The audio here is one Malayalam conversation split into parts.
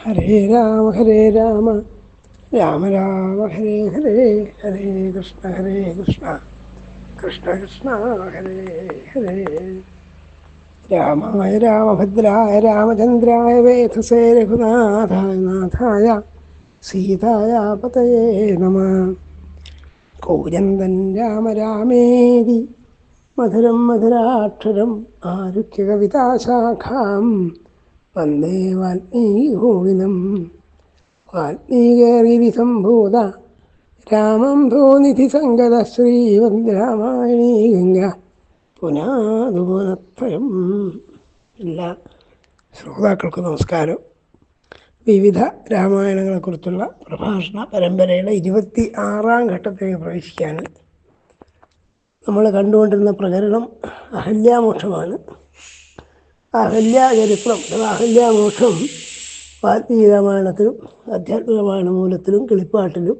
ഹരേ രാമ ഹരേ രാമ. രാമ രാമ ഹരേ ഹരേ ഹരേ കൃഷ്ണ ഹരേ കൃഷ്ണ. കൃഷ്ണ കൃഷ്ണ ഹരേ ഹരേ. രാമായ രാമഭദ്രായ രാമചന്ദ്രായ വേധസേ രഘുനാഥായ നാഥായ സീതായ പതയേ നമ. കൗരന്തൻ രാമ രാമേതി. മധുരം മധുരാക്ഷരം ആരുഖ്യ കവിതാശാഖാം വന്ദേ വാൽമീകോവിനം വാത്മീകേറി സംഭൂത രാമം ഭൂനിധി സങ്കത ശ്രീവന്ദ് രാമായണീ ഗംഗ. പുനാതുപുനത്രയം എല്ലാ ശ്രോതാക്കൾക്കും നമസ്കാരം. വിവിധ രാമായണങ്ങളെക്കുറിച്ചുള്ള പ്രഭാഷണ പരമ്പരയുടെ ഇരുപത്തി ആറാം ഘട്ടത്തിലേക്ക് പ്രവേശിക്കുകയാണ് നമ്മൾ കണ്ടുകൊണ്ടിരുന്ന പ്രകരണം അഹല്യാമോക്ഷമാണ്. അഹല്യാചരിത്രം അഹല്യാമോക്ഷം വാത്മീയ രാമായണത്തിലും അധ്യാത്മികമായ മൂലത്തിലും കിളിപ്പാട്ടിലും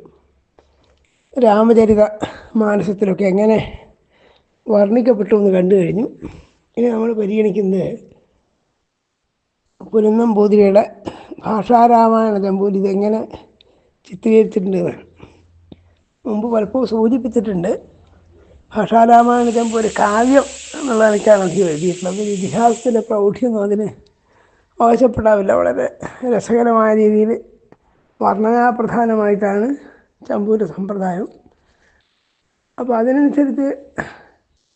രാമചരിത മാനസത്തിലൊക്കെ എങ്ങനെ വർണിക്കപ്പെട്ടു എന്ന് കണ്ടു കഴിഞ്ഞു. ഇനി നമ്മൾ പരിഗണിക്കുന്നത് പുരന്നം പോതിരിയുടെ ഭാഷാരാമായണ ചമ്പൂരി ഇതെങ്ങനെ ചിത്രീകരിച്ചിട്ടുണ്ട് മുമ്പ് പലപ്പോഴും സൂചിപ്പിച്ചിട്ടുണ്ട്. ഭാഷാരാമായണ ഒരു കാവ്യം എന്നുള്ള നിലയ്ക്കാണ് അധികം എഴുതിയിട്ടുള്ളത് ഒരു പ്രൗഢിയൊന്നും അതിന് ആവശ്യപ്പെടാവില്ല വളരെ രസകരമായ രീതിയിൽ വർണനാപ്രധാനമായിട്ടാണ് ചമ്പൂര് സമ്പ്രദായം. അപ്പോൾ അതിനനുസരിച്ച്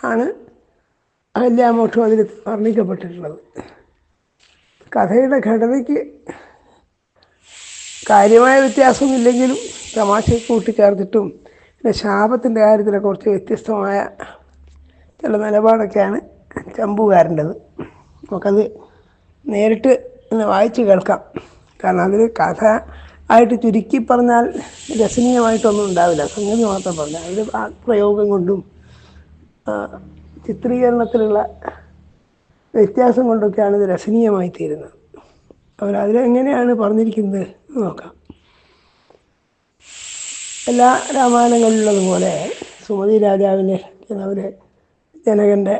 ആണ് അഹല്യാമോക്ഷം അതിൽ വർണിക്കപ്പെട്ടിട്ടുള്ളത്. കഥയുടെ ഘടനയ്ക്ക് കാര്യമായ വ്യത്യാസമൊന്നുമില്ലെങ്കിലും തമാശ കൂട്ടിച്ചേർത്തിട്ടും പിന്നെ ശാപത്തിന്റെ കാര്യത്തിലൊക്കെ കുറച്ച് വ്യത്യസ്തമായ ചില നിലപാടൊക്കെയാണ് ചമ്പുകാരന്റെത് നമുക്കത് നേരിട്ട് ഒന്ന് വായിച്ച് കേൾക്കാം. കാരണം അതിൽ കഥ ആയിട്ട് ചുരുക്കി പറഞ്ഞാൽ രസനീയമായിട്ടൊന്നും ഉണ്ടാവില്ല. സംഗതി മാത്രം പറഞ്ഞാൽ അതിൽ പ്രയോഗം കൊണ്ടും ചിത്രീകരണത്തിലുള്ള വ്യത്യാസം കൊണ്ടൊക്കെയാണ് ഇത് രസനീയമായി തീരുന്നത് അവർ അതിലെങ്ങനെയാണ് പറഞ്ഞിരിക്കുന്നത് നോക്കാം. എല്ലാ രാമായണങ്ങളിലുള്ളതുപോലെ സുമതി രാജാവിനെ അവർ ജനകന്റെ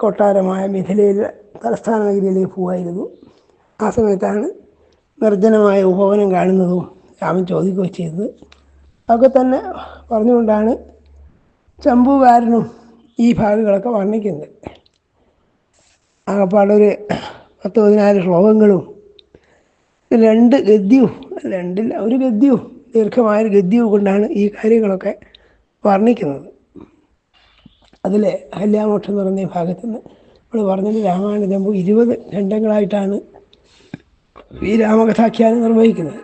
കൊട്ടാരമായ മിഥിലയിൽ തലസ്ഥാന നഗരിയിലേക്ക് പോവായിരുന്നു. ആ സമയത്താണ് നിർജനമായ ഉപവനം കാണുന്നതും രാമൻ ചോദിക്കുകയും ചെയ്തത്. അതൊക്കെ തന്നെ പറഞ്ഞുകൊണ്ടാണ് ചമ്പുകാരനും ഈ ഭാഗങ്ങളൊക്കെ വർണിക്കുന്നത്. ആകപ്പാടൊരു പത്ത് പതിനാല് ശ്ലോകങ്ങളും രണ്ട് ഗദ്യവും രണ്ടില്ല ഒരു ഗദ്യവും ദീർഘമായൊരു ഗദ്യവും കൊണ്ടാണ് ഈ കാര്യങ്ങളൊക്കെ വർണിക്കുന്നത്. അതിൽ അഹല്യാമോക്ഷം എന്ന് പറഞ്ഞ ഭാഗത്ത് നിന്ന് നമ്മൾ പറഞ്ഞത് രാമായണ ജമ്പു ഇരുപത് ഖണ്ഡങ്ങളായിട്ടാണ് ഈ രാമകഥാഖ്യാനം നിർവഹിക്കുന്നത്.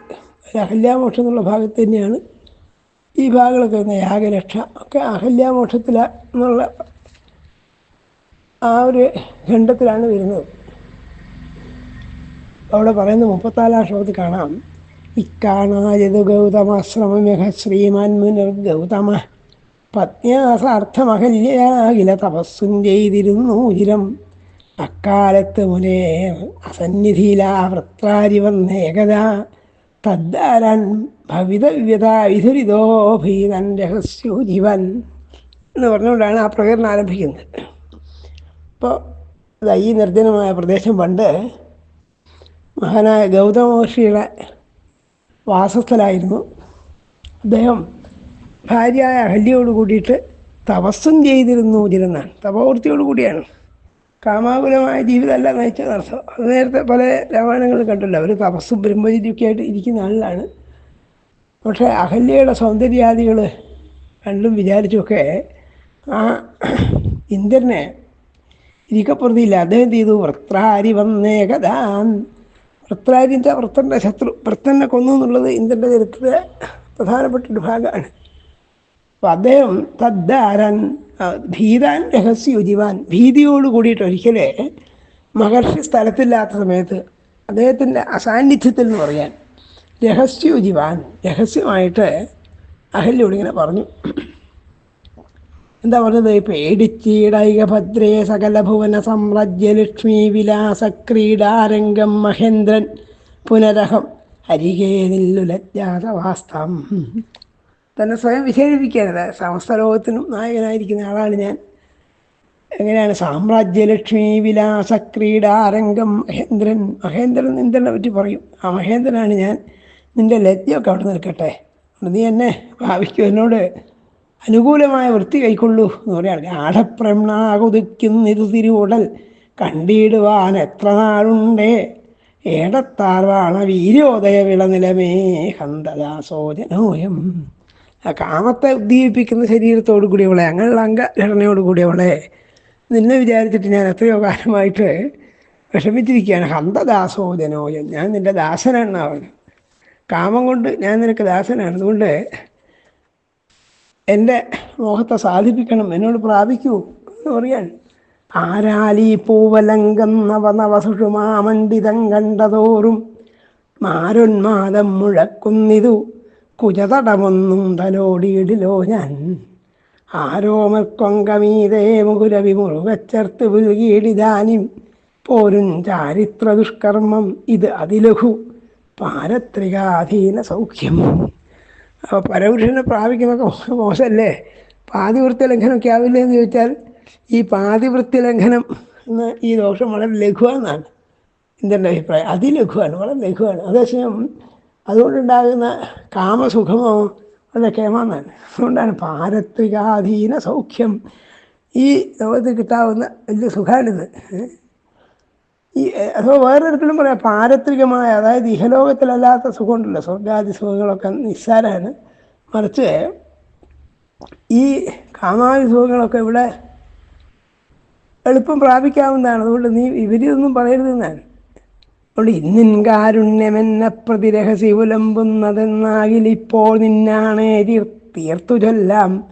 അഹല്യാമോക്ഷം എന്നുള്ള ഭാഗത്ത് തന്നെയാണ് ഈ ഭാഗങ്ങളൊക്കെ വരുന്നത്. യാഗരക്ഷ ഒക്കെ അഹല്യാമോക്ഷത്തിലുള്ള ആ ഒരു ഖണ്ഡത്തിലാണ് വരുന്നത്. അവിടെ പറയുന്ന മുപ്പത്തിനാലാം ശ്ലോകത്തിൽ കാണാം. ഇക്കാണായത് ഗൗതമാശ്രമമഹ ശ്രീമാൻ മുനിർ ഗൗതമ പത്ന്യാസാർത്ഥമഹല്യാകില തപസ്സും ചെയ്തിരുന്നു ഉചിരം അക്കാലത്ത് മുനേ അസന്നിധിയിലാ വൃത്രാരി വന്നേകത തദ്ദാരൻ ഭവിതവ്യത വിധുരിതോ ഭീതൻ രഹസ്യോ ജീവൻ എന്ന് പറഞ്ഞുകൊണ്ടാണ് ആ പ്രകടനം ആരംഭിക്കുന്നത്. അപ്പോൾ ഈ നിർജനമായ പ്രദേശം പണ്ട് മഹാനായ ഗൗതമ വാസസ്ഥലായിരുന്നു. അദ്ദേഹം ഭാര്യയായ അഹല്യയോട് കൂടിയിട്ട് തപസ്സും ചെയ്തിരുന്നു ഇരുന്നാണ് തപവൃത്തിയോട് കൂടിയാണ്. കാമാകുലമായ ജീവിതമല്ല നയിച്ചതർത്ഥം അത് നേരത്തെ പല രാമായണങ്ങളും കണ്ടല്ലോ അവർ തപസ്സും ബ്രഹ്മചര്യമൊക്കെ ആയിട്ട് ഇരിക്കുന്ന ആളിലാണ്. പക്ഷേ അഹല്യയുടെ സൗന്ദര്യാദികൾ കണ്ടും വിചാരിച്ചുമൊക്കെ ആ ഇന്ദ്രനെ ഇരിക്കപ്പുറത്തിയില്ല അദ്ദേഹം ചെയ്തു? വൃത്രാരി വന്നേകതാൻ വൃത്രാരിന്റെ വൃത്തന്റെ ശത്രു വൃത്തനെ കൊന്നു എന്നുള്ളത് ഇന്ദ്രന്റെ ചരിത്രത്തിലെ പ്രധാനപ്പെട്ട ഒരു ഭാഗമാണ്. അപ്പം അദ്ദേഹം തദ്ദാരൻ ഭീതാൻ രഹസ്യോജിവാൻ ഭീതിയോട് കൂടിയിട്ട് ഒരിക്കലെ മഹർഷി സ്ഥലത്തില്ലാത്ത സമയത്ത് അദ്ദേഹത്തിന്റെ അസാന്നിധ്യത്തിൽ എന്ന് പറയാൻ രഹസ്യോജിവാൻ രഹസ്യമായിട്ട് അഹല്യോട് ഇങ്ങനെ പറഞ്ഞു. എന്താ പറഞ്ഞത്? പേടിച്ചീടൈക ഭദ്രേ സകല ഭുവന സാമ്രാജ്യ ലക്ഷ്മി വിലാസ ക്രീഡാരംഗം മഹേന്ദ്രൻ പുനരഹം. അരികേ നില്ലുലജ്ജാതവാസ്തം തന്നെ സ്വയം വിശേഷിപ്പിക്കരുത് സമസ്ത ലോകത്തിനും നായകനായിരിക്കുന്ന ആളാണ് ഞാൻ. എങ്ങനെയാണ്? സാമ്രാജ്യലക്ഷ്മി വിലാസ ക്രീഡാരംഗം മഹേന്ദ്രൻ. മഹേന്ദ്രൻ നിന്ദനെ പറ്റി പറയും. ആ മഹേന്ദ്രനാണ് ഞാൻ. നിന്റെ ലജ്ജയൊക്കെ അവിടെ നിൽക്കട്ടെ. നീ എന്നെ ഭാവിക്കും എന്നോട് അനുകൂലമായ വൃത്തി കൈക്കൊള്ളൂ എന്ന് പറയാണ് ആഢപ്രമ്ണാകുതിക്കുന്നിരു തിരുവുടൽ കണ്ടിടുവാൻ എത്ര നാളുണ്ടേ? ഏടത്താർവാണ വീര്യോദയ വിളനിലമേ ഹന്തദാസോജനോയം. ആ കാമത്തെ ഉദ്ദീപിപ്പിക്കുന്ന ശരീരത്തോടു കൂടിയവളെ അങ്ങനെയുള്ള അംഗഘടനയോട് കൂടിയവളെ നിന്നെ വിചാരിച്ചിട്ട് ഞാൻ എത്രയോ കാലമായിട്ട് വിഷമിച്ചിരിക്കുകയാണ്. ഹന്തദാസോജനോയം. ഞാൻ ദാസനാണ് അവൻ. കാമം കൊണ്ട് ഞാൻ നിനക്ക് ദാസനാണ്. അതുകൊണ്ട് എന്റെ മോഹത്തെ സാധിപ്പിക്കണം എന്നോട് പ്രാപിക്കൂ എന്ന് പറയാൻ. ആരാലി പൂവലങ്കം നവനവസുഷുമാമണ്ഡിതം കണ്ടതോറും മാരൊന്മാദം മുഴക്കുന്നിതു. കുജതടമൊന്നും തലോടിയിടിലോ ഞാൻ. ആരോമർക്കൊങ്കമീതേ മുകുരവി മുറുകച്ചേർത്ത് പുൽകിയിടിതാനും. പോരും ചാരിത്ര ദുഷ്കർമ്മം ഇത് അതിലഘു. പാരത്രികാധീന സൗഖ്യം. അപ്പോൾ പരപുരുഷനെ പ്രാപിക്കുന്നതൊക്കെ മോശമല്ലേ പാതിവൃത്തി ലംഘനമൊക്കെ ആവില്ലേ എന്ന് ചോദിച്ചാൽ ഈ പാതിവൃത്തി ലംഘനം എന്ന ഈ ദോഷം വളരെ ലഘുവാണെന്നാണ് എന്റെ അഭിപ്രായം. അതിലഘുവാണ് വളരെ ലഘുവാണ്. അതേസമയം അതുകൊണ്ടുണ്ടാകുന്ന കാമസുഖമോ വളരെ കേമാന്നാണ്. അതുകൊണ്ടാണ് പാരത്രികാധീന സൗഖ്യം ഈ ലോകത്ത് കിട്ടാവുന്ന വലിയ സുഖമാണിത് ഈ അഥവാ വേറൊരിക്കലും പറയാം പാരത്രികമായ അതായത് ഇഹലോകത്തിലല്ലാത്ത സുഖമുണ്ടല്ലോ സ്വർഗാദി സുഖങ്ങളൊക്കെ നിസ്സാരമാണ് മറിച്ച് ഈ കാമാദി സുഖങ്ങളൊക്കെ ഇവിടെ എളുപ്പം പ്രാപിക്കാവുന്നതാണ്. അതുകൊണ്ട് നീ ഇവരിതൊന്നും പറയരുതെന്നാണ് അതുകൊണ്ട് ഇന്നിൻ കാരുണ്യമെന്ന പ്രതിരഹസി ഉലമ്പുന്നതെന്നാകിലിപ്പോൾ നിന്നാണേ തീർ തീർത്തു ചൊല്ലാം.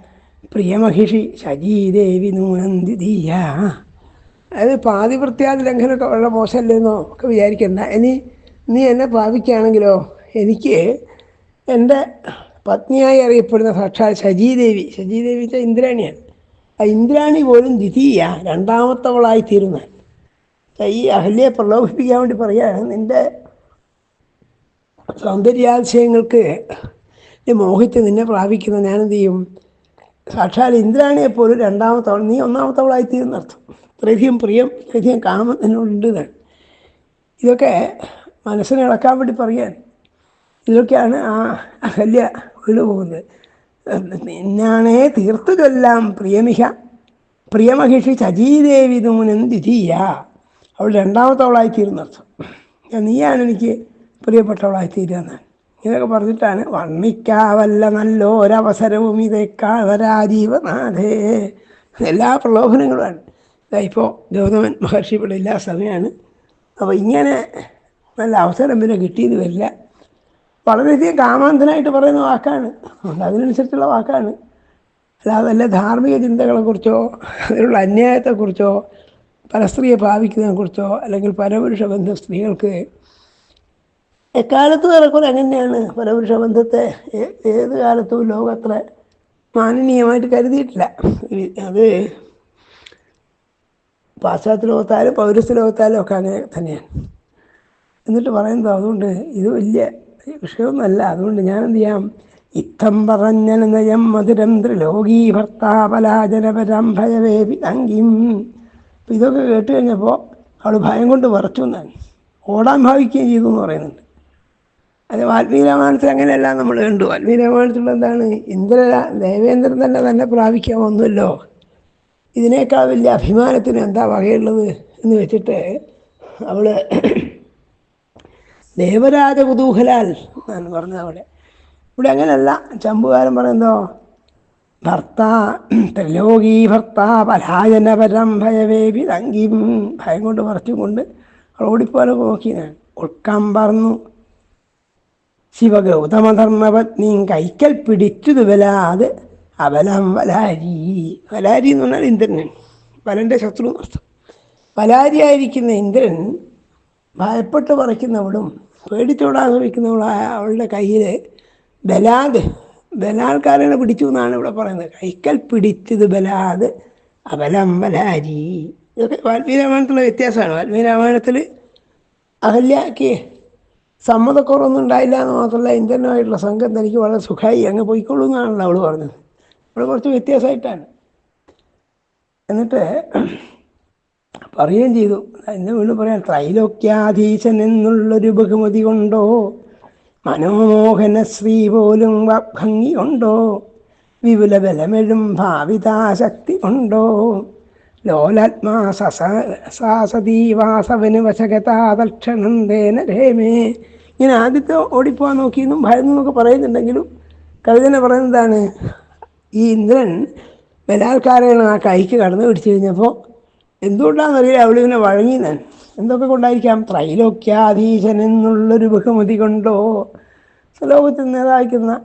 പ്രിയമഹിഷി ശജീദേവി നൂനന്ദിതീയ അതായത് പാതിവൃത്യാദി ലംഘനമൊക്കെ വളരെ മോശമല്ലെന്നോ ഒക്കെ വിചാരിക്കണ്ട. ഇനി നീ എന്നെ പാപിക്കുകയാണെങ്കിലോ? എനിക്ക് എന്റെ പത്നിയായി അറിയപ്പെടുന്ന സാക്ഷാൽ ശജീദേവി ശജീദേവി വെച്ചാൽ ഇന്ദ്രാണിയാണ്. ആ ഇന്ദ്രാണി പോലും ദ്വിതീയ രണ്ടാമത്തവളായി തീരുന്ന. ഈ അഹല്യയെ പ്രലോഭിപ്പിക്കാൻ വേണ്ടി പറയുകയാണ് നിന്റെ സൗന്ദര്യാതിശയങ്ങൾക്ക് മോഹിച്ച് നിന്നെ പ്രാപിക്കുന്ന ഞാനെന്ത് ചെയ്യും? സാക്ഷാൽ ഇന്ദ്രാണിയെപ്പോലും രണ്ടാമത്തവൾ നീ ഒന്നാമത്തവളായി തീരുന്നർത്ഥം. ഇത്രയധികം പ്രിയം ഇത്രയധികം കാമം എന്നോടുണ്ട് ഇതാണ് ഇതൊക്കെ മനസ്സിനെ ഇളക്കാൻ വേണ്ടി പറയാൻ ഇതൊക്കെയാണ് ആ അഹല്യ വീട് പോകുന്നത്. നിന്നാണേ തീർത്തു ചൊല്ലാം പ്രിയമിഹ. പ്രിയമഹിഷി ചജീദേവി നൂനം ദ്വിതീയ അവൾ രണ്ടാമത്തവളായി തീരുന്നർത്ഥം. നീയാണ് എനിക്ക് പ്രിയപ്പെട്ടവളായി തീരുക ഇതൊക്കെ പറഞ്ഞിട്ടാണ് വർണിക്കാവല്ല നല്ലൊരവസരവും ഇതേക്കാൾ വരാജീവനാഥേ എല്ലാ പ്രലോഭനങ്ങളുമാണ് ഇപ്പോൾ ഗൗതമൻ മഹർഷി ഇവിടെ ഇല്ലാ സമയമാണ് അപ്പോൾ ഇങ്ങനെ നല്ല അവസരം പിന്നെ കിട്ടിയത് വരില്ല. വളരെയധികം കാമാന്തനായിട്ട് പറയുന്ന വാക്കാണ്. അതുകൊണ്ട് അതിനനുസരിച്ചുള്ള വാക്കാണ്. അല്ലാതെ വല്ല ധാർമ്മിക ചിന്തകളെക്കുറിച്ചോ അതിനുള്ള അന്യായത്തെക്കുറിച്ചോ പരസ്ത്രീയെ ഭാവിക്കുന്നതിനെക്കുറിച്ചോ അല്ലെങ്കിൽ പരപുരുഷ ബന്ധ സ്ത്രീകൾക്ക് എക്കാലത്തും ഏറെക്കുറെ അങ്ങനെയാണ്. പരപുരുഷ ബന്ധത്തെ ഏത് കാലത്തും ലോകത്ര മാനനീയമായിട്ട് കരുതിയിട്ടില്ല. അത് പാശ്ചാത്യ ലോകത്തായാലും പൗരസ്ത്യ ലോകത്തായാലും ഒക്കെ അങ്ങനെ തന്നെയാണ്. എന്നിട്ട് പറയുന്നത് അതുകൊണ്ട് ഇത് വലിയ വിഷയമൊന്നുമല്ല. അതുകൊണ്ട് ഞാൻ എന്ത് ചെയ്യാം? ഇത്തം പറഞ്ഞനയം മധുരം ത്രിലോകീ ഭർത്താപലാജനപരം ഭയവേപി അങ്കിം അപ്പം ഇതൊക്കെ കേട്ട് കഴിഞ്ഞപ്പോൾ അവൾ ഭയം കൊണ്ട് വറച്ചു എന്നാണ്. ഓടാൻ ഭാവിക്കുകയും ചെയ്തു എന്ന് പറയുന്നുണ്ട്. അത് വാൽമീകി രാമായണത്തിൽ അങ്ങനെയല്ല നമ്മൾ കണ്ടു. വാൽമീകി രാമായണത്തിലുള്ള എന്താണ്? ഇന്ദ്ര ദേവേന്ദ്രൻ തന്നെ തന്നെ പ്രാപിക്കാമൊന്നുമല്ലോ ഇതിനേക്കാൾ വലിയ അഭിമാനത്തിന് എന്താ വകയുള്ളത് എന്ന് വെച്ചിട്ട് അവൾ ദേവരാജ കുതൂഹലാൽ എന്നാണ് പറഞ്ഞത് അവിടെ. ഇവിടെ അങ്ങനെയല്ല ചമ്പുകാരൻ പറയുന്നതോ ഭർത്താ ത്രിലോകീ ഭർത്താ പലായനപരം ഭയവേവി തങ്കിയും ഭയം കൊണ്ട് പറച്ചും കൊണ്ട് ഓടിപ്പോലെ നോക്കി. ഞാൻ ഉൾക്കം പറഞ്ഞു ശിവഗൗതമധർമ്മപത്നിയും കൈക്കൽ പിടിച്ചു തുവലാത് അവലം വലാരി. വലാരി എന്ന് പറഞ്ഞാൽ ഇന്ദ്രനാണ് വലന്റെ ശത്രു അർത്ഥം. വലാരിയായിരിക്കുന്ന ഇന്ദ്രൻ ഭയപ്പെട്ട് പറിക്കുന്നവളും പേടിച്ചോടാൻ ശ്രമിക്കുന്നവളായ അവളുടെ കയ്യിൽ ബലാദ് ബലാൽക്കാരനെ പിടിച്ചു എന്നാണ് ഇവിടെ പറയുന്നത്. കൈക്കൽ പിടിച്ചത് ബലാദ് അബലം വലാരി. ഇതൊക്കെ വാൽമീകി രാമായണത്തിലുള്ള വ്യത്യാസമാണ്. വാൽമീകി രാമായണത്തിൽ അഹല്യക്ക് സമ്മതക്കുറവൊന്നും ഉണ്ടായില്ല എന്ന് മാത്രമല്ല ഇന്ദ്രനുമായിട്ടുള്ള സംഘം തനിക്ക് വളരെ സുഖമായി അങ്ങ് പോയിക്കൊള്ളൂ എന്നാണല്ലോ അവൾ പറഞ്ഞത്. ഇവിടെ കുറച്ച് വ്യത്യാസമായിട്ടാണ്. എന്നിട്ട് പറയുകയും ചെയ്തു. എന്നെ വീണ്ടും പറയാം ത്രൈലോക്യാധീശൻ എന്നുള്ളൊരു ബഹുമതി കൊണ്ടോ മനോമോഹന ശ്രീ പോലും ഭംഗി ഉണ്ടോ വിപുല ബലമെഴും ഭാവിതാശക്തി ഉണ്ടോ ലോലാത്മാ സസ സാസതീ വാസവന് വശഗതാതക്ഷണം തേന രേമേ ഇങ്ങനെ ആദ്യത്തെ ഓടിപ്പോവാൻ നോക്കിയെന്നും ഭയന്നു എന്നൊക്കെ പറയുന്നുണ്ടെങ്കിലും കവിതനെ പറയുന്നതാണ് ഈ ഇന്ദ്രൻ ബലാത്കാരങ്ങൾ ആ കൈക്ക് കടന്നു പിടിച്ചു കഴിഞ്ഞപ്പോൾ എന്തുകൊണ്ടാണെന്നറിയില്ല അവളിങ്ങനെ വഴങ്ങിന്നാൻ എന്തൊക്കെ കൊണ്ടായിരിക്കാം? ത്രൈലോക്യാധീശൻ എന്നുള്ളൊരു ബഹുമതി കൊണ്ടോ? ലോകത്തിൽ നേതാക്കുന്ന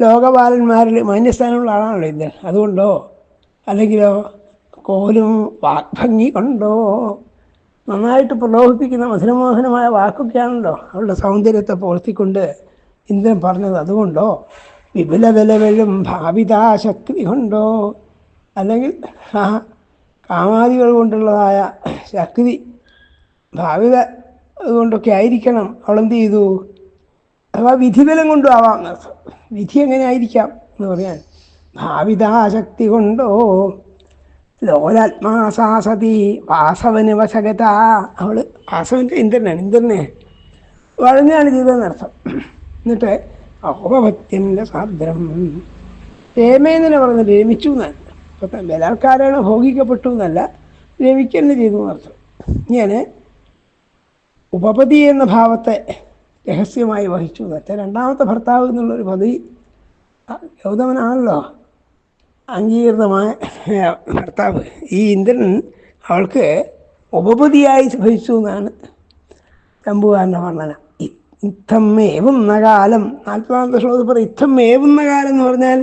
ലോകപാലന്മാരിൽ മാന്യസ്ഥാനമുള്ള ആളാണല്ലോ ഇന്ദ്രൻ. അതുകൊണ്ടോ? അല്ലെങ്കിലോ കോലും വാക്ഭംഗി കൊണ്ടോ? നന്നായിട്ട് പ്രലോഭിപ്പിക്കുന്ന മധുരമോഹനമായ വാക്കൊക്കെയാണല്ലോ അവളുടെ സൗന്ദര്യത്തെ പോർത്തിക്കൊണ്ട് ഇന്ദ്രൻ പറഞ്ഞത്. അതുകൊണ്ടോ? വിപുല വിലവഴും ഭാവിതാശക്തി കൊണ്ടോ അല്ലെങ്കിൽ ആ കാമാദികൾ കൊണ്ടുള്ളതായ ശക്തി ഭാവിത അതുകൊണ്ടൊക്കെ ആയിരിക്കണം. അവളെന്ത് ചെയ്തു? അഥവാ വിധിബലം കൊണ്ടും ആവാം. വിധി എങ്ങനെ ആയിരിക്കാം എന്ന് പറയാൻ ഭാവിതാശക്തി കൊണ്ടോ ലോലാത്മാസാസതി വാസവന് വശകത അവൾ വാസവന്റെ ഇന്ദ്രനാണ്. ഇന്ദ്രനെ വളഞ്ഞാണ് ചെയ്തതെന്നർത്ഥം. എന്നിട്ട് അഹോഭക്തിന്റെ സാദ്രം. രേമേന്ദ്രനെ പറഞ്ഞ് രമിച്ചു എന്നാണ് ഇപ്പം ബലാത്കാരാണ് ഭോഗിക്കപ്പെട്ടു എന്നല്ല രമിക്കന്നെ ചെയ്തു എന്നർത്ഥം ഇങ്ങനെ ഉപപതി എന്ന ഭാവത്തെ രഹസ്യമായി വഹിച്ചു മറ്റേ രണ്ടാമത്തെ ഭർത്താവ് എന്നുള്ളൊരു പദവി ഗൗതമനാണല്ലോ. അംഗീകൃതമായ ഭർത്താവ്. ഈ ഇന്ദ്രൻ അവൾക്ക് ഉപപതിയായി ഭവിച്ചു എന്നാണ് തമ്പുകാരന്റെ വർണന. ഇത്തം മേവുന്ന കാലം. നാൽപ്പതാമത്തെ ശ്ലോകത്തിൽ പറയും ഇത്തം മേവുന്ന കാലം എന്ന് പറഞ്ഞാൽ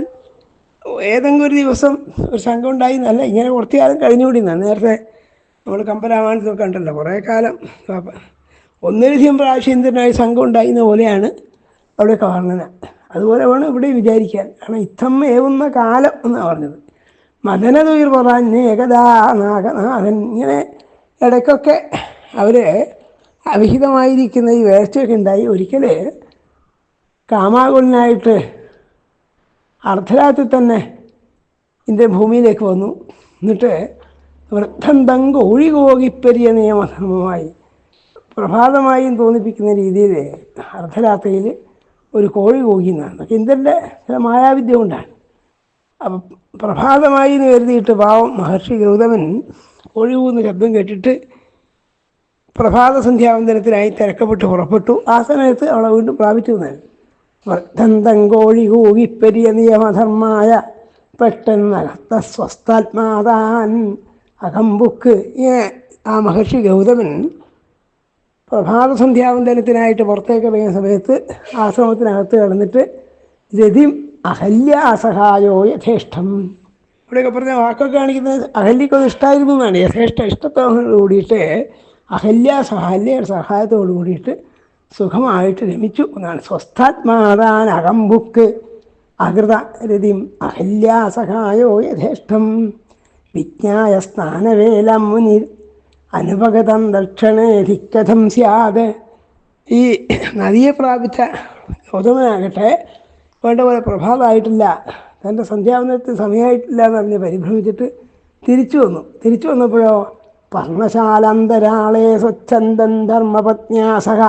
ഏതെങ്കിലും ഒരു ദിവസം ഒരു സംഘം ഉണ്ടായി. എന്നല്ല ഇങ്ങനെ കുറച്ച് കാലം കഴിഞ്ഞുകൂടി. എന്നാണ് നേരത്തെ നമ്മൾ കമ്പരാമാനത്തൊക്കെ കണ്ടല്ലോ. കുറേ കാലം ഒന്നിലധികം പ്രാവശ്യം ഇന്ദ്രനായി സംഘം ഉണ്ടായിരുന്ന പോലെയാണ് അവിടെ വർണന അതുപോലെ വേണം ഇവിടെ വിചാരിക്കാൻ. കാരണം ഇത്തം ഏവുന്ന കാലം എന്നാണ് പറഞ്ഞത്. മദനതുയിർ പറഞ്ഞ് ഏകദാ നാഗനാഥൻ ഇങ്ങനെ ഇടയ്ക്കൊക്കെ അവർ അവിഹിതമായിരിക്കുന്ന ഈ വേർച്ചയൊക്കെ ഉണ്ടായി ഒരിക്കൽ കാമാകുലനായിട്ട് അർദ്ധരാത്രി തന്നെ ഇന്ത്യ ഭൂമിയിലേക്ക് വന്നു. എന്നിട്ട് വൃദ്ധം തങ്ക ഒഴികോകിപ്പരിയ നിയമധർമ്മമായി പ്രഭാതമായും തോന്നിപ്പിക്കുന്ന രീതിയിൽ അർദ്ധരാത്രിയിൽ ഒരു കോഴി കൂകിന്നാണ് ഇന്ദ്രന്റെ ചില മായാവിദ്യ കൊണ്ടാണ്. അപ്പം പ്രഭാതമായി എന്ന് കരുതിയിട്ട് പാവം മഹർഷി ഗൗതമൻ കോഴി കൂന്ന ശബ്ദം കേട്ടിട്ട് പ്രഭാത സന്ധ്യാവന്തനത്തിനായി തിരക്കപ്പെട്ട് പുറപ്പെട്ടു. ആ സമയത്ത് അവളെ വീണ്ടും പ്രാപിച്ചു എന്നാണ് വർദ്ധന്തം കോഴി കൂകിപ്പെരിയ നിയമധർമായ പെട്ടെന്നകത്ത സ്വസ്ഥാത്മാതാൻ അകമ്പുക്ക്. ആ മഹർഷി ഗൗതമൻ പ്രഭാത സന്ധ്യാവന്തനത്തിനായിട്ട് പുറത്തേക്ക് ഇറങ്ങിയ സമയത്ത് ആശ്രമത്തിനകത്ത് കടന്നിട്ട് രതിം അഹല്യാസഹായോ യഥേഷ്ടം. ഇവിടെയൊക്കെ പറഞ്ഞ വാക്കൊക്കെ കാണിക്കുന്നത് അഹല്യക്കൊന്നും ഇഷ്ടമായിരുന്നു എന്നാണ്. യഥേഷ്ട ഇഷ്ടത്തോട് കൂടിയിട്ട് സഹല്യയുടെ സഹായത്തോടു കൂടിയിട്ട് സുഖമായിട്ട് രമിച്ചു എന്നാണ്. സ്വസ്ഥാത്മാതാൻ അകംബുക്ക് അകൃത രതിം അഹല്യാസഹായോ യഥേഷ്ടം. വിജ്ഞായ സ്നാനവേല മുനി അനുപഗതം ദക്ഷണേ ധിക്കഥം സ്യാത്. ഈ നദിയെ പ്രാപിച്ച ഗൗതമനാകട്ടെ വേണ്ട പോലെ പ്രഭാതമായിട്ടില്ല തന്റെ സന്ധ്യാവനത്തിന് സമയമായിട്ടില്ല എന്ന് പറഞ്ഞ് പരിഭ്രമിച്ചിട്ട് തിരിച്ചു വന്നു. തിരിച്ചു വന്നപ്പോഴോ പർണശാലാന്തരാളെ സ്വച്ഛന്തൻ ധർമ്മപത്ന്യാസഹ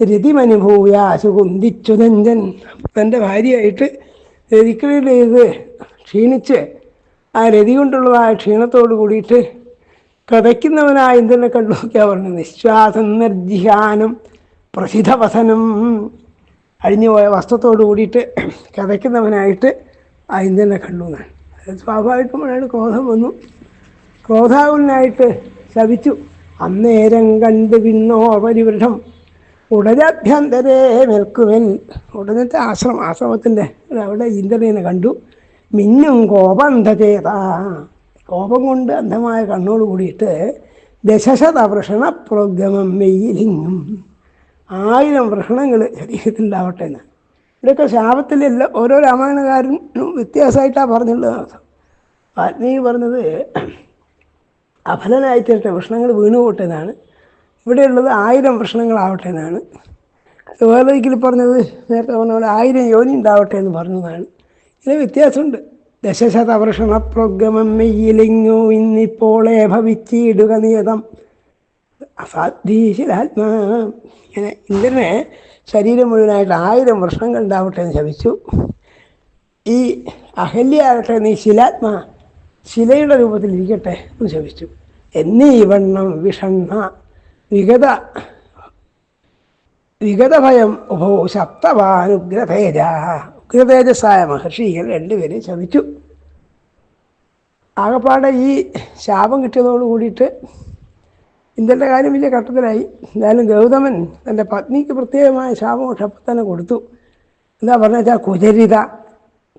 രതിമനുഭൂയാശു കുന്തിച്ചു നെഞ്ചൻ തന്റെ ഭാര്യയായിട്ട് രതിക്രിയ ചെയ്ത് ക്ഷീണിച്ച് ആ രതി കൊണ്ടുള്ളതായ ക്ഷീണത്തോട് കൂടിയിട്ട് കഥയ്ക്കുന്നവനായ ഇന്ദ്രനെ കണ്ടു നോക്കിയാൽ പറഞ്ഞു നിശ്വാസം നിർജിഹാനം പ്രസിദ്ധവസനം. അഴിഞ്ഞുപോയ വസ്ത്രത്തോട് കൂടിയിട്ട് കഥയ്ക്കുന്നവനായിട്ട് ആ ഇന്ദ്രനെ കണ്ടു എന്നാണ്. സ്വാഭാവികമായിട്ട് ക്രോധം വന്നു. ക്രോധാകുലനായിട്ട് ശപിച്ചു അന്നേരം കണ്ട് പിന്നോ പരിവൃഢം ഉടനഭ്യന്തരേ മെൽക്കുവൻ ഉടനത്തെ ആശ്രമം ആശ്രമത്തിന്റെ അവിടെ ഇന്ദ്രനെ കണ്ടു. മിന്നും കോപന്ധചേത കോപം കൊണ്ട് അന്ധമായ കണ്ണോട് കൂടിയിട്ട് ദശശത വൃഷണ പ്രോഗമം മെയ്യിലിങ്ങും. ആയിരം വൃഷണങ്ങൾ ശരീരത്തിലുണ്ടാവട്ടെ എന്ന്. ഇവിടെയൊക്കെ ശാപത്തിലല്ല ഓരോ രാമായണകാരനും വ്യത്യാസമായിട്ടാണ് പറഞ്ഞുള്ളത്. ആത്മീയ പറഞ്ഞത് അഫലനായി തീരട്ടെ വൃഷ്ണങ്ങൾ വീണു ഇവിടെയുള്ളത് ആയിരം വൃഷ്ണങ്ങളാവട്ടെ എന്നാണ്. വേറെ പറഞ്ഞത് നേരത്തെ പറഞ്ഞ പോലെ ആയിരം യോനി ഉണ്ടാവട്ടെ എന്ന് പറഞ്ഞതാണ്. ഇതിന് വ്യത്യാസമുണ്ട്. ദശശതവർഷണ പ്രോഗമം മെയ്യിലിങ്ങു ഇന്നിപ്പോളേ ഭവിച്ചിടുക നിയതം. അസാധ്യീശിലാത്മാ. ഇങ്ങനെ ഇന്ദ്രനെ ശരീരം മുഴുവനായിട്ട് ആയിരം വർഷങ്ങൾ ഉണ്ടാവട്ടെ എന്ന് ശപിച്ചു. ഈ അഹല്യാകട്ടെ നീ ശിലാത്മാ. ശിലയുടെ രൂപത്തിൽ ഇരിക്കട്ടെ എന്ന് ശപിച്ചു എന്നീ വണ്ണം വിഷണ്ണ വിഗത വിഗതഭയം ഉഭോ ശബ്ദവാനുഗ്രതേജ ഉഗ്രതേജസ്സായ മഹർഷികൾ രണ്ടുപേരെയും ശവിച്ചു ആകപ്പാടെ ഈ ശാപം കിട്ടിയതോട് കൂടിയിട്ട് ഇന്ദ്രന്റെ കാര്യം വലിയ ഘട്ടത്തിലായി എന്തായാലും ഗൗതമൻ തന്റെ പത്നിക്ക് പ്രത്യേകമായ ശാപം അപ്പം തന്നെ കൊടുത്തു. എന്താ പറഞ്ഞാൽ കുചരിത.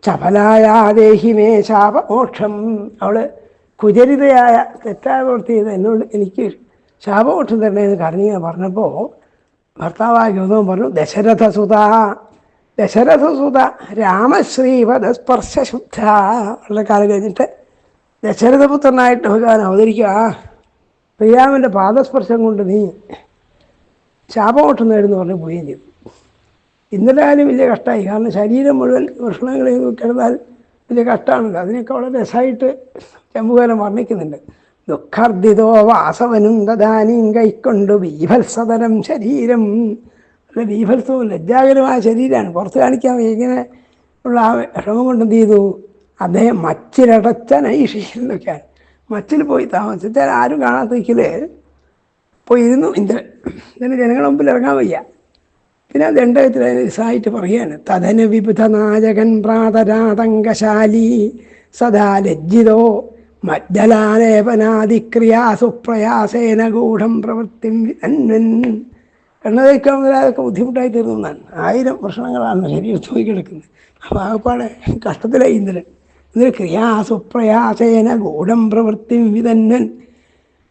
ചപലായ ദേഹിമേ ശാപമോക്ഷം. അവൾ കുചരിതയായ തെറ്റായ പ്രവൃത്തി ചെയ്ത് എന്നോട് എനിക്ക് ശാപമോക്ഷം തരണേന്ന് കരഞ്ഞിങ്ങനെ പറഞ്ഞപ്പോൾ ഭർത്താവായ ഗൗതമൻ പറഞ്ഞു ദശരഥസുത ദശരഥസുത രാമശ്രീപദസ്പർശശുദ്ധ. വളരെ കാലം കഴിഞ്ഞിട്ട് ദശരഥപുത്രനായിട്ട് ഭഗവാൻ അവതരിക്കുക. ശ്രീരാമന്റെ പാദസ്പർശം കൊണ്ട് നീ ശാപമോട്ടം നേടുന്നു പറഞ്ഞ് പോവുകയും ചെയ്തു. ഇന്നലെ വലിയ കഷ്ടമായി കാരണം ശരീരം മുഴുവൻ വൃഷണങ്ങളിൽ കിടന്നാൽ വലിയ കഷ്ടമാണല്ലോ അതിനൊക്കെ വളരെ രസമായിട്ട് ചെമ്പുകാലം വർണിക്കുന്നുണ്ട്. ദുഃഖർദ്ദിതോ വാസവനും ദദാനിയും കൈക്കൊണ്ടു ബീഭത്സതരം ശരീരം. അല്ല ബീഭത്സവും ലജ്ജാകരമായ ശരീരമാണ് പുറത്ത് കാണിക്കാൻ. ഇങ്ങനെ ഉള്ള ആ വിഷമം കൊണ്ട് എന്ത് ചെയ്തു? അദ്ദേഹം മച്ചിലടച്ച നൈഷീലൊക്കെയാണ് മച്ചിൽ പോയി താമസിച്ചാൽ ആരും കാണാത്ത പോയിരുന്നു. ഇന്ദ്രൻ. ഇതിന് ജനങ്ങളുടെ മുമ്പിൽ ഇറങ്ങാൻ വയ്യ. പിന്നെ ദണ്ഡകത്തിൽ സായിട്ട് പറയാണ് തദന വിബുധ നായകൻ പ്രാതരാതങ്കശാലി സദാ ലജ്ജിതോ മജ്ജലാലേപനാതിക്രിയാ സുപ്രയാസേന ഗൂഢം പ്രവൃത്തി അന്വൻ എണ്ണ തയ്ക്കാൻ മുതലാതൊക്കെ ബുദ്ധിമുട്ടായി തീർന്നതാണ് ആയിരം പ്രശ്നങ്ങളാണ് ശരീരത്തിൽ പോയി കിടക്കുന്നത് അപ്പോൾ ആകപ്പാടെ കഷ്ടത്തിലായി ഇന്ദ്രൻ. ഇന്ദ്രൻ ക്രിയാസുപ്രയാസേന ഗൂഢം പ്രവൃത്തി വിതന്നൻ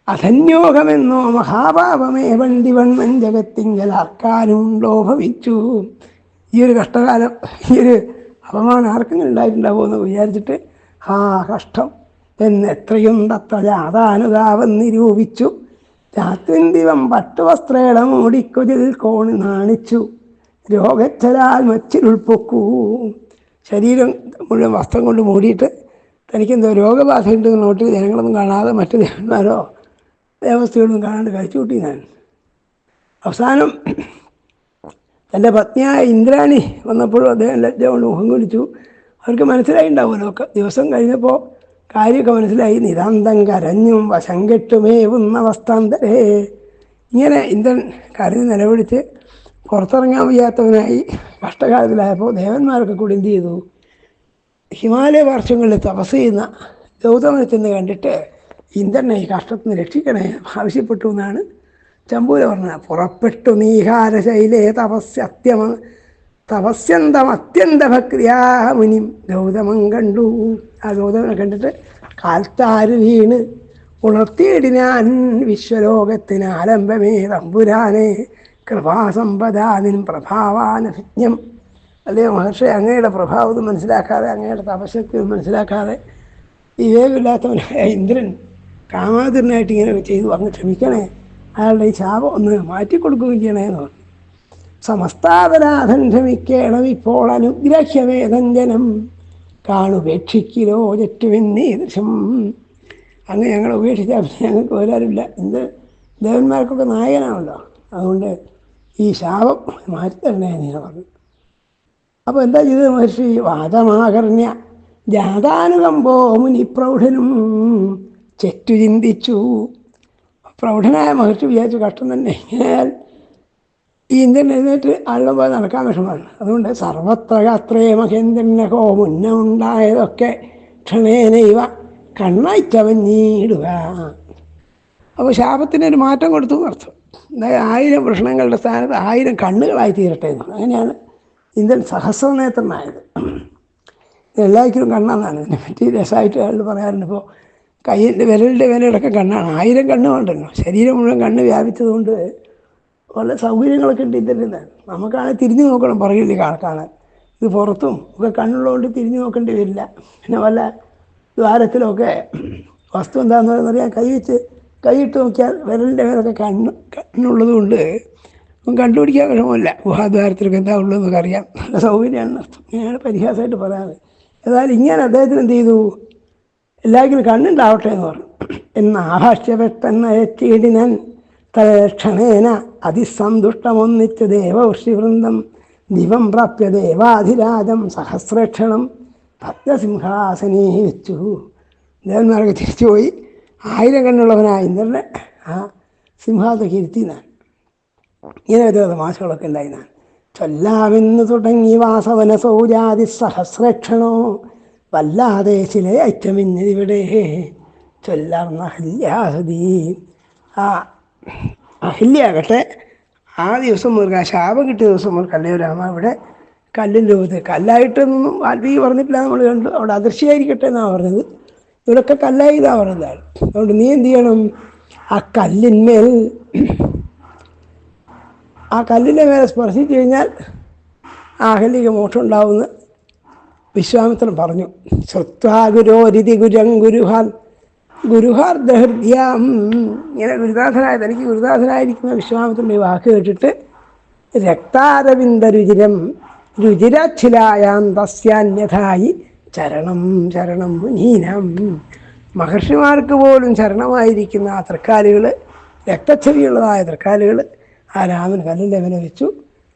അധന്യോഗമെന്നോ മഹാപാപമേ വണ്ടിവണ്ണൻ ജഗത്തിങ്കൽ ആർക്കാനുണ്ടോ ഭവിച്ചു ഈ ഒരു കഷ്ടകാലം ഈ ഒരു അപമാനം ആർക്കെങ്കിലും ഉണ്ടായിട്ടുണ്ടാവുമോ എന്ന് വിചാരിച്ചിട്ട് ആ കഷ്ടം എന്ന് എത്രയുണ്ടത്ര ജാതാനുതാപം നിരൂപിച്ചു. രാത്രിന്ദിവം പട്ടുവസ്ത്രേട മൂടിക്കൊതിൽ കോണി നാണിച്ചു. രോഗച്ചലാൽ മച്ചിലുൾപ്പൊക്കൂ. ശരീരം മുഴുവൻ വസ്ത്രം കൊണ്ട് മൂടിയിട്ട് തനിക്കെന്തോ രോഗബാധയുണ്ടെന്ന് നോട്ടിൽ ജനങ്ങളൊന്നും കാണാതെ മറ്റു ദേവന്മാരോ ദേവസ്ഥകളൊന്നും കാണാണ്ട് കഴിച്ചു കൂട്ടി ഞാൻ. അവസാനം തന്റെ പത്നിയായ ഇന്ദ്രാണി വന്നപ്പോഴും അദ്ദേഹം ലജ്ജ കൊണ്ട് മുഖം കുലിച്ചു. അവർക്ക് മനസ്സിലായി ഉണ്ടാവുമല്ലോ ദിവസം കഴിഞ്ഞപ്പോൾ കാര്യമൊക്കെ മനസ്സിലായി. നിതാന്തം കരഞ്ഞും വശം കെട്ടുമേവുന്ന വസ്താന്തരേ ഇങ്ങനെ ഇന്ദ്രൻ കരഞ്ഞ് നിലവിളിച്ച് പുറത്തിറങ്ങാൻ വയ്യാത്തവനായി കഷ്ടകാലത്തിലായപ്പോൾ ദേവന്മാരൊക്കെ കൂടി എന്ത് ചെയ്തു? ഹിമാലയ വർഷങ്ങളിൽ തപസ് ചെയ്യുന്ന ഗൗതമനെ ചെന്ന് കണ്ടിട്ട് ഇന്ദ്രനെ കഷ്ടത്തിൽ നിന്ന് രക്ഷിക്കണേ ആവശ്യപ്പെട്ടു എന്നാണ് ചമ്പൂര പറഞ്ഞത്. പുറപ്പെട്ടു നീഹാരശൈലേ തപസ്യത്യമ തപസ്യന്തം അത്യന്ത ഭക്രിയാമുനിം ഗൗതമം കണ്ടു. ആ ഗൗതമനെ കണ്ടിട്ട് കാൽത്താര് വീണ് ഉണർത്തിയിടിനാൻ വിശ്വലോകത്തിന് ആലംബമേ തമ്പുരാനെ കൃപാസമ്പദാനിൻ പ്രഭാവാനഭിജ്ഞം. അല്ലേ മഹർഷി അങ്ങയുടെ പ്രഭാവം മനസ്സിലാക്കാതെ അങ്ങയുടെ തപശക്തി മനസ്സിലാക്കാതെ വിവേകമില്ലാത്തവനായ ഇന്ദ്രൻ കാമാതിരനായിട്ട് ഇങ്ങനെ ചെയ്തു അങ്ങ് ക്ഷമിക്കണേ. അയാളുടെ ഈ ശാപം ഒന്ന് മാറ്റിക്കൊടുക്കുകയും ചെയ്യണേ എന്ന് പറഞ്ഞു. സമസ്താപരാധൻ ക്ഷമിക്കണം ഇപ്പോൾ അനുഗ്രഹ്യവേദഞ്ജനം കാണുപേക്ഷിക്കിലോ ചറ്റുമെന്നീദൃശം അങ്ങ് ഞങ്ങൾ ഉപേക്ഷിച്ചാൽ പിന്നെ ഞങ്ങൾക്ക് വരാറില്ല എന്ത് ദേവന്മാർക്കൊക്കെ നായകനാണല്ലോ. അതുകൊണ്ട് ഈ ശാപം മാറ്റിത്തരണേ എന്ന് പറഞ്ഞു. അപ്പോൾ എന്താ ചെയ്തത് മഹർഷി? വാദമാകർണ്യ ജാതാനുകമ്പോ മുനി പ്രൗഢനും ചെറ്റു ചിന്തിച്ചു പ്രൗഢനായ മഹർഷി വിചാരിച്ചു കഷ്ടം തന്നെ. ഇങ്ങനെയാൽ ഈ ഇന്ദ്രൻ എഴുന്നേറ്റ് ആളുടെ പോലെ നടക്കാൻ വിഷമമാണ്. അതുകൊണ്ട് സർവത്ര അത്രേ മഹേന്ദ്രനകോ മുന്നേ ഉണ്ടായതൊക്കെ ക്ഷണേനൈവ കണ്ണയച്ചവഞ്ഞിടുക അപ്പോൾ ശാപത്തിനൊരു മാറ്റം കൊടുത്തു എന്നർത്ഥം അതായത് ആയിരം പ്രശ്നങ്ങളുടെ സ്ഥാനത്ത് ആയിരം കണ്ണുകളായി തീരട്ടെ എന്ന്. അങ്ങനെയാണ് ഇന്ത്യൻ സഹസ്രനേത്രനായത്. എല്ലാവർക്കും കണ്ണെന്നാണ് ഇതിനെ പറ്റി രസമായിട്ട് അയാൾ പറയാറുണ്ട്. ഇപ്പോൾ കയ്യിന്റെ വിരലിന്റെ വിരലൊക്കെ കണ്ണാണ്. ആയിരം കണ്ണ് വേണ്ടല്ലോ. ശരീരം മുഴുവൻ കണ്ണ് വ്യാപിച്ചതുകൊണ്ട് പല സൗകര്യങ്ങളൊക്കെ ഉണ്ട് ഇതിന്റെ നമുക്കാണെങ്കിൽ തിരിഞ്ഞു നോക്കണം പറയില്ല കാണാൻ ഇത് പുറത്തും ഒക്കെ കണ്ണുള്ളതുകൊണ്ട് തിരിഞ്ഞു നോക്കേണ്ടി വരില്ല. പിന്നെ വല്ല ദ്വാരത്തിലൊക്കെ വസ്തു എന്താണെന്ന് അറിയാൻ കൈ വെച്ച് കൈയിട്ട് നോക്കിയാൽ വിരലിന്റെ വിരലൊക്കെ കണ്ണ് കണ്ണുള്ളത് കൊണ്ട് കണ്ടുപിടിക്കാൻ വിഷമമില്ല. ഗുഹാദ്വാരത്തിലൊക്കെ എന്താ ഉള്ളതെന്നൊക്കെ അറിയാം. നല്ല സൗകര്യമാണ്. ഞാൻ പരിഹാസമായിട്ട് പറയാറ്. ഏതായാലും ഇങ്ങനെ അദ്ദേഹത്തിന് എന്ത് ചെയ്തു? എല്ലാവർക്കും കണ്ണുണ്ടാവട്ടെ എന്ന് പറഞ്ഞു. എന്ന് ആഭാഷ്യപ്പെട്ടെന്നയച്ചീടിനൻ തൽക്ഷണേന അതിസന്തുഷ്ടമൊന്നിച്ച് ദേവഋഷിവൃന്ദം ദിവം പ്രാപ്യ ദേവാധിരാജം സഹസ്രക്ഷണം ഭക്തസിംഹാസനേ വെച്ചു. ദേവന്മാരൊക്കെ തിരിച്ചുപോയി. ആയിരം കണ്ണുള്ളവനായ ഇന്ദ്രനെ ആ സിംഹാസനത്തിൽ ഇരുത്തിനാൻ ഇങ്ങനെ ഒരു തമാശകളൊക്കെ ഞാൻ. ചൊല്ലാമെന്ന് തുടങ്ങി വാസവന സൗജാതി സഹസ്രക്ഷണോ വല്ലാതെ ചില അറ്റമിന്നിവിടെ ചൊല്ലാർന്ന അഹല്യാഹതി ആ അഹല്യാകട്ടെ. ആ ദിവസം മുറുക ശാപം കിട്ടിയ ദിവസം മുതൽ കല്ലയോ രാമ ഇവിടെ കല്ലിന്റെ രൂപത്തിൽ കല്ലായിട്ടൊന്നും വാൽമീകി പറഞ്ഞിട്ടില്ല നമ്മൾ കണ്ടു. അവിടെ അദൃശ്യമായിരിക്കട്ടെ എന്നാണ് പറഞ്ഞത്. ഇവിടെയൊക്കെ കല്ലായി ഇതാ പറഞ്ഞതാണ്. അതുകൊണ്ട് നീ എന്ത് ചെയ്യണം? ആ കല്ലിന്മേൽ ആ കല്ലിന്റെ മേലെ സ്പർശിച്ചു കഴിഞ്ഞാൽ ആ അഹല്യക്ക് മോക്ഷം ഉണ്ടാവുമെന്ന് വിശ്വാമിത്രൻ പറഞ്ഞു ശ്രുത്വാഗുരോ രതി ഗുരം ഗുരുഹാർ ദഹൃദ്യം. ഇങ്ങനെ ഗുരുദാസനായ തനിക്ക് ഗുരുദാസനായിരിക്കുന്ന വിശ്വാമിത്രന്റെ ഈ വാക്ക് കേട്ടിട്ട് രക്താരവിന്ദ രുചിരം രുചിരാച്ഛിലായാം തസ്യാന്യഥായി ചരണം ചരണം മുനീനം. മഹർഷിമാർക്ക് പോലും ചരണമായിരിക്കുന്ന ആ തൃക്കാലുകൾ രക്തച്ചെവിയുള്ളതായ തൃക്കാലുകൾ ആ രാമൻ കല്ലിന്റെ മേലെ വെച്ചു.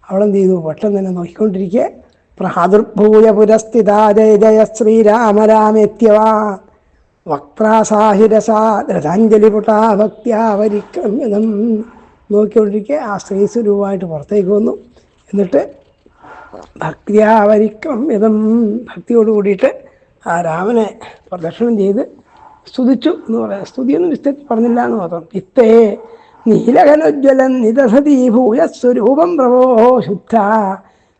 അവളെന്ത് ചെയ്തു? പെട്ടെന്ന് തന്നെ നോക്കിക്കൊണ്ടിരിക്കെ. പ്രാദുർഭൂയ പുരസ്ഥിത ജയ ജയ ശ്രീരാമ രാമേത്യവാ വക്രാസാഹിരസാ രഥാഞ്ജലിപുട്ടാ ഭക്ത്യാവരിക്രമ്യതം നോക്കിക്കൊണ്ടിരിക്കെ ആ സ്ത്രീ സ്വരൂപമായിട്ട് പുറത്തേക്ക് വന്നു. എന്നിട്ട് ഭക്തിയാവരിക്രമ്യതം ഭക്തിയോട് കൂടിയിട്ട് ആ രാമനെ പ്രദക്ഷിണം ചെയ്ത് സ്തുതിച്ചു എന്ന് പറയാം. സ്തുതിയൊന്നും വിസ്തരിച്ച് പറഞ്ഞില്ല എന്ന് മാത്രം. ഇത്തേ നീലകനുജ്വലൻ നിതസതി ഭൂയസ്വരൂപം പ്രഭോ ശുദ്ധ.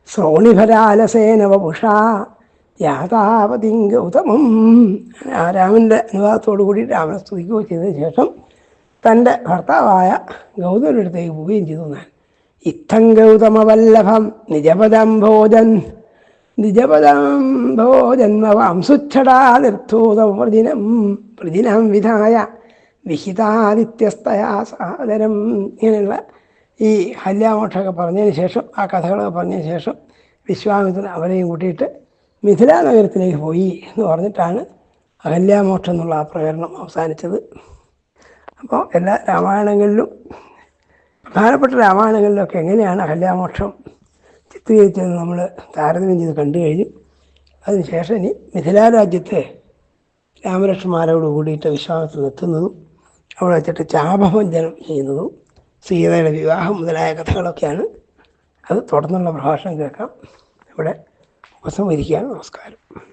ശ്രോണിഭരാലസേന വപുഷ യാതാവതിങ്കൗതമം ആ രാമന്റെ അനുവാദത്തോടു കൂടി രാമനെ സ്തുതിക്കുകയോ ചെയ്തതിന് ശേഷം തന്റെ ഭർത്താവായ ഗൗതമന്റെ അടുത്തേക്ക് പോവുകയും ചെയ്തു ഞാൻ ഇത്തം ഗൗതമവല്ലഭം നിജപദം ഭോജൻ നിജപദം ഭോജന്മവാംസുച്ഛടാ നിർത്തൂതം പ്രജിനം വിധായ വിഹിതാദിത്യസ്തയാ സാദരം. ഇങ്ങനെയുള്ള ഈ ഹല്യാമോക്ഷമൊക്കെ പറഞ്ഞതിന് ശേഷം ആ കഥകളൊക്കെ പറഞ്ഞതിന് ശേഷം വിശ്വാമിത്രൻ അവരെയും കൂട്ടിയിട്ട് മിഥില നഗരത്തിലേക്ക് പോയി എന്ന് പറഞ്ഞിട്ടാണ് അഹല്യാമോക്ഷം എന്നുള്ള ആ പ്രകരണം അവസാനിച്ചത്. അപ്പോൾ എല്ലാ രാമായണങ്ങളിലും പ്രധാനപ്പെട്ട രാമായണങ്ങളിലൊക്കെ എങ്ങനെയാണ് അഹല്യാമോക്ഷം ചിത്രീകരിച്ചതെന്ന് നമ്മൾ താരതമ്യം ചെയ്ത് കണ്ടു കഴിഞ്ഞു. അതിനുശേഷം ഇനി മിഥിലാ രാജ്യത്തെ രാമലക്ഷ്മാരോട് കൂടിയിട്ട് വിശ്വാസത്തിൽ എത്തുന്നതും അവിടെ വെച്ചിട്ട് ചാപഭഞ്ജനം ചെയ്യുന്നതും സീതയുടെ വിവാഹം മുതലായ കഥകളൊക്കെയാണ്. അത് തുടർന്നുള്ള പ്രഭാഷണം കേൾക്കാം. ഇവിടെ ഉപസംഹരിക്കുകയാണ്. നമസ്കാരം.